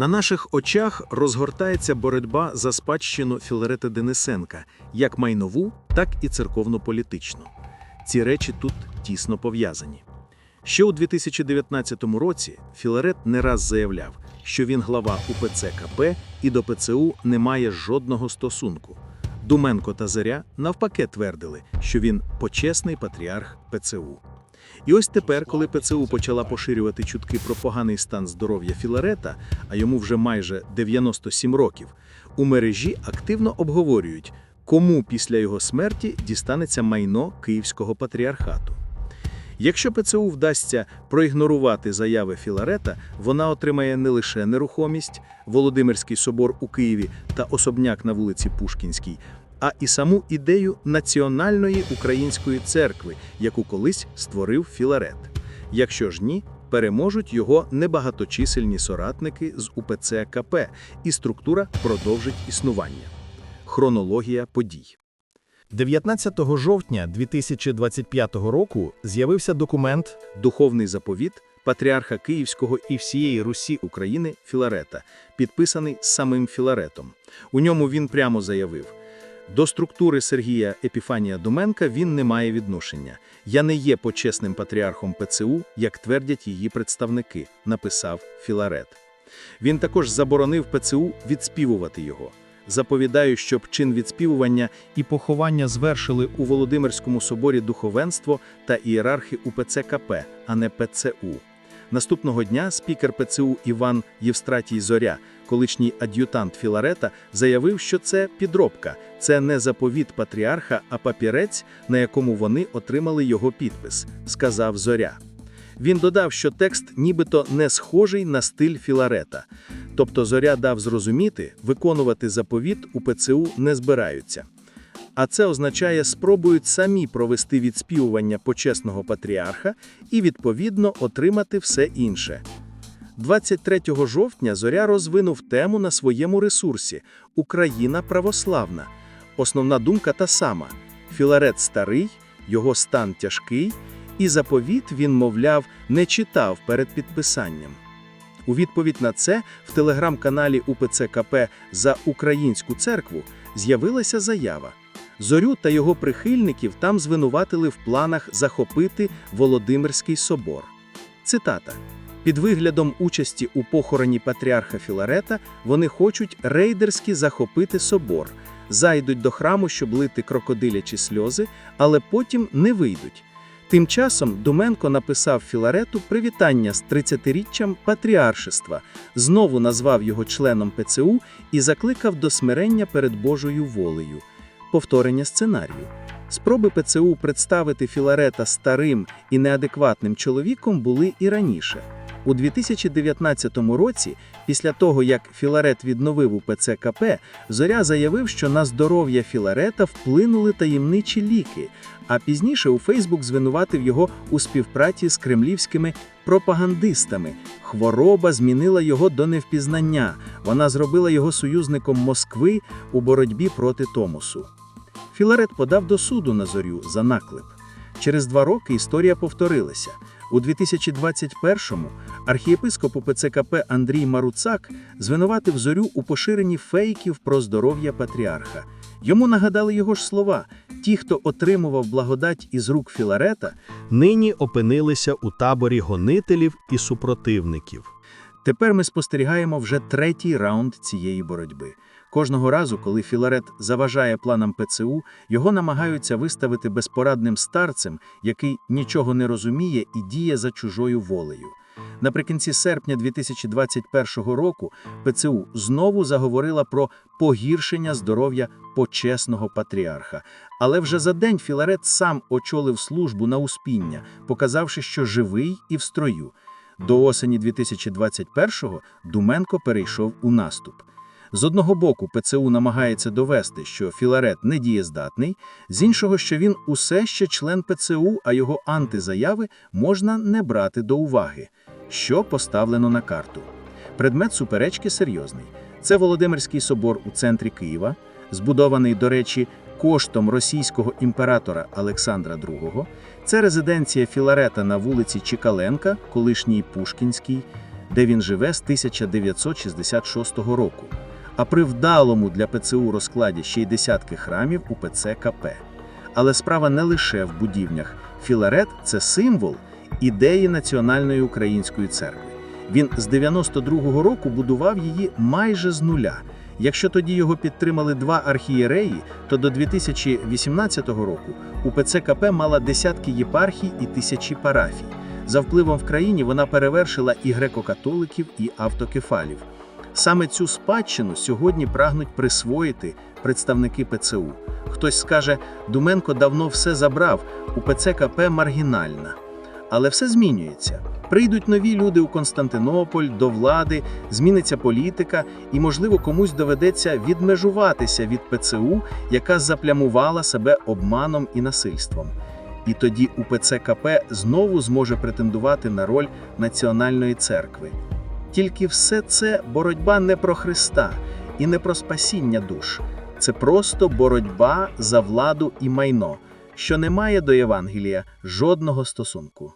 На наших очах розгортається боротьба за спадщину Філарета Денисенка, як майнову, так і церковно-політичну. Ці речі тут тісно пов'язані. Ще у 2019 році Філарет не раз заявляв, що він глава УПЦ КП і до ПЦУ не має жодного стосунку. Думенко та Заря навпаки твердили, що він почесний патріарх ПЦУ. І ось тепер, коли ПЦУ почала поширювати чутки про поганий стан здоров'я Філарета, а йому вже майже 97 років, у мережі активно обговорюють, кому після його смерті дістанеться майно Київського патріархату. Якщо ПЦУ вдасться проігнорувати заяви Філарета, вона отримає не лише нерухомість, Володимирський собор у Києві та особняк на вулиці Пушкінській, а і саму ідею національної української церкви, яку колись створив Філарет. Якщо ж ні, переможуть його небагаточисельні соратники з УПЦ КП, і структура продовжить існування. Хронологія подій. 19 жовтня 2025 року з'явився документ Духовний заповіт патріарха Київського і всієї Русі України Філарета, підписаний самим Філаретом. У ньому він прямо заявив: до структури Сергія Епіфанія Доменка він не має відношення. Я не є почесним патріархом ПЦУ, як твердять її представники, написав Філарет. Він також заборонив ПЦУ відспівувати його. Заповідаю, щоб чин відспівування і поховання звершили у Володимирському соборі духовенство та ієрархи УПЦ КП, а не ПЦУ. Наступного дня спікер ПЦУ Іван Євстратій Зоря, колишній ад'ютант Філарета, заявив, що це підробка, це не заповіт патріарха, а папірець, на якому вони отримали його підпис, сказав Зоря. Він додав, що текст нібито не схожий на стиль Філарета. Тобто Зоря дав зрозуміти, виконувати заповіт у ПЦУ не збираються. А це означає, спробують самі провести відспівування почесного патріарха і, відповідно, отримати все інше. 23 жовтня Зоря розвинув тему на своєму ресурсі Україна православна. Основна думка та сама: Філарет старий, його стан тяжкий, і заповіт він, мовляв, не читав перед підписанням. У відповідь на це в телеграм-каналі УПЦ КП за українську церкву з'явилася заява. Зорю та його прихильників там звинуватили в планах захопити Володимирський собор. Цитата: під виглядом участі у похороні патріарха Філарета вони хочуть рейдерськи захопити собор, зайдуть до храму, щоб лити крокодилячі сльози, але потім не вийдуть. Тим часом Думенко написав Філарету привітання з 30-річчям патріаршества, знову назвав його членом ПЦУ і закликав до смирення перед Божою волею. Повторення сценарію. Спроби ПЦУ представити Філарета старим і неадекватним чоловіком були і раніше. У 2019 році, після того як Філарет відновив у ПЦКП, Зоря заявив, що на здоров'я Філарета вплинули таємничі ліки, а пізніше у Фейсбук звинуватив його у співпраці з кремлівськими пропагандистами. Хвороба змінила його до невпізнання. Вона зробила його союзником Москви у боротьбі проти Томосу. Філарет подав до суду на зорю за наклеп. Через два роки історія повторилася. У 2021-му архієпископ УПЦКП Андрій Маруцак звинуватив зорю у поширенні фейків про здоров'я патріарха. Йому нагадали його ж слова: ті, хто отримував благодать із рук Філарета, нині опинилися у таборі гонителів і супротивників. Тепер ми спостерігаємо вже третій раунд цієї боротьби. Кожного разу, коли Філарет заважає планам ПЦУ, його намагаються виставити безпорадним старцем, який нічого не розуміє і діє за чужою волею. Наприкінці серпня 2021 року ПЦУ знову заговорила про погіршення здоров'я почесного патріарха. Але вже за день Філарет сам очолив службу на успіння, показавши, що живий і в строю. До осені 2021-го Думенко перейшов у наступ. З одного боку, ПЦУ намагається довести, що Філарет не дієздатний, з іншого, що він усе ще член ПЦУ, а його антизаяви можна не брати до уваги, що поставлено на карту. Предмет суперечки серйозний. Це Володимирський собор у центрі Києва, збудований, до речі, коштом російського імператора Олександра II. Це резиденція Філарета на вулиці Чікаленка, колишній Пушкінській. де він живе з 1966 року. А при вдалому для ПЦУ розкладі ще й десятки храмів у ПЦ КП. Але справа не лише в будівнях. Філарет це символ ідеї Національної української церкви. Він з 92-го року будував її майже з нуля. Якщо тоді його підтримали два архієреї, то до 2018 року УПЦ КП мала десятки єпархій і тисячі парафій. За впливом в країні вона перевершила і греко-католиків, і автокефалів. Саме цю спадщину сьогодні прагнуть присвоїти представники ПЦУ. Хтось скаже, Думенко давно все забрав, УПЦ КП маргінальна. Але все змінюється. Прийдуть нові люди у Константинополь до влади, зміниться політика, і, можливо, комусь доведеться відмежуватися від ПЦУ, яка заплямувала себе обманом і насильством. І тоді УПЦ КП знову зможе претендувати на роль національної церкви. Тільки все це боротьба не про Христа і не про спасіння душ. Це просто боротьба за владу і майно, що не має до Євангелія жодного стосунку.